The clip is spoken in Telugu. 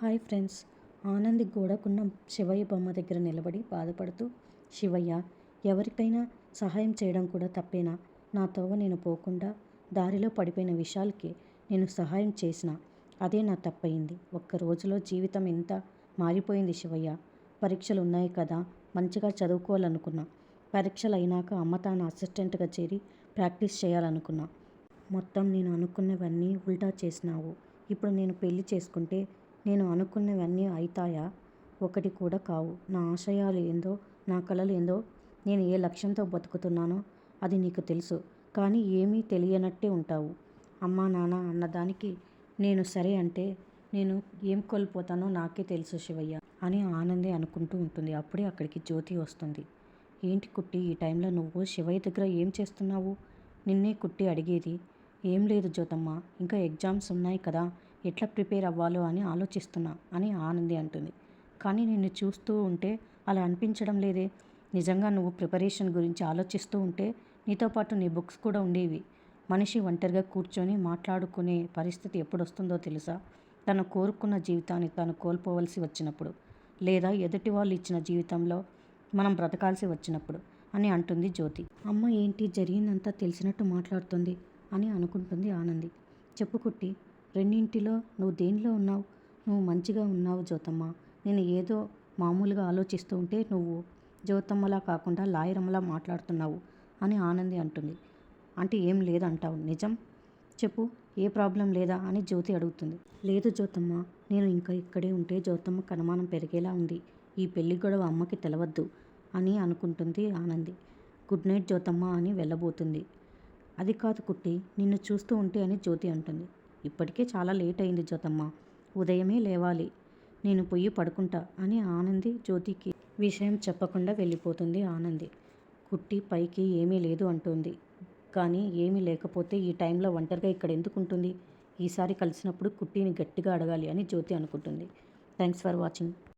Hi friends. ఆనంది గోడకున్న శివయ్య బొమ్మ దగ్గర నిలబడి బాధపడుతూ శివయ్య ఎవరికైనా సహాయం చేయడం కూడా తప్పేనా? నా తోవ నేను పోకుండా దారిలో పడిపోయిన విషయాలకి నేను సహాయం చేసిన అదే నా తప్పయింది. ఒక్క రోజులో జీవితం ఎంత మారిపోయింది శివయ్య. పరీక్షలు ఉన్నాయి కదా మంచిగా చదువుకోవాలనుకున్నా. పరీక్షలు అయినాక అమ్మ తాను అసిస్టెంట్గా చేరి ప్రాక్టీస్ చేయాలనుకున్నా. మొత్తం నేను అనుకున్నవన్నీ ఉల్టా చేసినావు. ఇప్పుడు నేను పెళ్ళి చేసుకుంటే నేను అనుకున్నవన్నీ అవుతాయా ఒకటి కూడా కావు. నా ఆశయాలు ఏందో నా కలలు ఏందో నేను ఏ లక్ష్యంతో బతుకుతున్నానో అది నీకు తెలుసు. కానీ ఏమీ తెలియనట్టే ఉంటావు. అమ్మా నాన్న అన్నదానికి నేను సరే అంటే నేను ఏం కోల్పోతానో నాకే తెలుసు శివయ్య అని ఆనందే అనుకుంటూ ఉంటుంది. అప్పుడే అక్కడికి జ్యోతి వస్తుంది. ఏంటి కుట్టి ఈ టైంలో నువ్వు శివయ్య దగ్గర ఏం చేస్తున్నావు? నిన్నే కుట్టి అడిగేది. ఏం లేదు జ్యోతమ్మ. ఇంకా ఎగ్జామ్స్ ఉన్నాయి కదా. ఎట్లా ప్రిపేర్ అవ్వాలో అని ఆలోచిస్తున్నా అని ఆనంది అంటుంది. కానీ నిన్ను చూస్తూ ఉంటే అలా అనిపించడం లేదే. నిజంగా నువ్వు ప్రిపరేషన్ గురించి ఆలోచిస్తూ ఉంటే నీతో పాటు నీ బుక్స్ కూడా ఉండేవి. మనిషి ఒంటరిగా కూర్చొని మాట్లాడుకునే పరిస్థితి ఎప్పుడు వస్తుందో తెలుసా? తను కోరుకున్న జీవితాన్ని తను కోల్పోవలసి వచ్చినప్పుడు. లేదా ఎదుటి వాళ్ళు ఇచ్చిన జీవితంలో మనం బ్రతకాల్సి వచ్చినప్పుడు అని అంటుంది జ్యోతి. అమ్మ ఏంటి జరిగిందంతా తెలిసినట్టు మాట్లాడుతుంది అని అనుకుంటుంది ఆనంది. చెప్పుకుట్టి రెండింటిలో నువ్వు దేనిలో ఉన్నావు? నువ్వు మంచిగా ఉన్నావు జ్యోతమ్మ. నేను ఏదో మామూలుగా ఆలోచిస్తూ ఉంటే నువ్వు జ్యోతమ్మలా కాకుండా లాయరమ్మలా మాట్లాడుతున్నావు అని ఆనంది అంటుంది. అంటే ఏం లేదంటావు. నిజం? చెప్పు ఏ ప్రాబ్లం లేదా అని జ్యోతి అడుగుతుంది. లేదు జ్యోతమ్మ నేను ఇంకా ఇక్కడే ఉంటే జ్యోతమ్మ కనుమానం పెరిగేలా ఉంది. ఈ పెళ్ళి గొడవ అమ్మకి తెలవద్దు అని అనుకుంటుంది ఆనంది. గుడ్ నైట్ జ్యోతమ్మ అని వెళ్ళబోతుంది. అది కాదు కుట్టి నిన్ను చూస్తూ ఉంటే అని జ్యోతి అంటుంది. ఇప్పటికే చాలా లేట్ అయింది జ్యోతమ్మ. ఉదయమే లేవాలి. నేను పొయ్యి పడుకుంటా అని ఆనంది జ్యోతికి విషయం చెప్పకుండా వెళ్ళిపోతుంది ఆనంది. కుట్టి పైకి ఏమీ లేదు అంటుంది. కానీ ఏమీ లేకపోతే ఈ టైంలో ఒంటరిగా ఇక్కడ ఎందుకు ఉంటుంది? ఈసారి కలిసినప్పుడు కుట్టిని గట్టిగా అడగాలి అని జ్యోతి అనుకుంటుంది. Thanks for watching.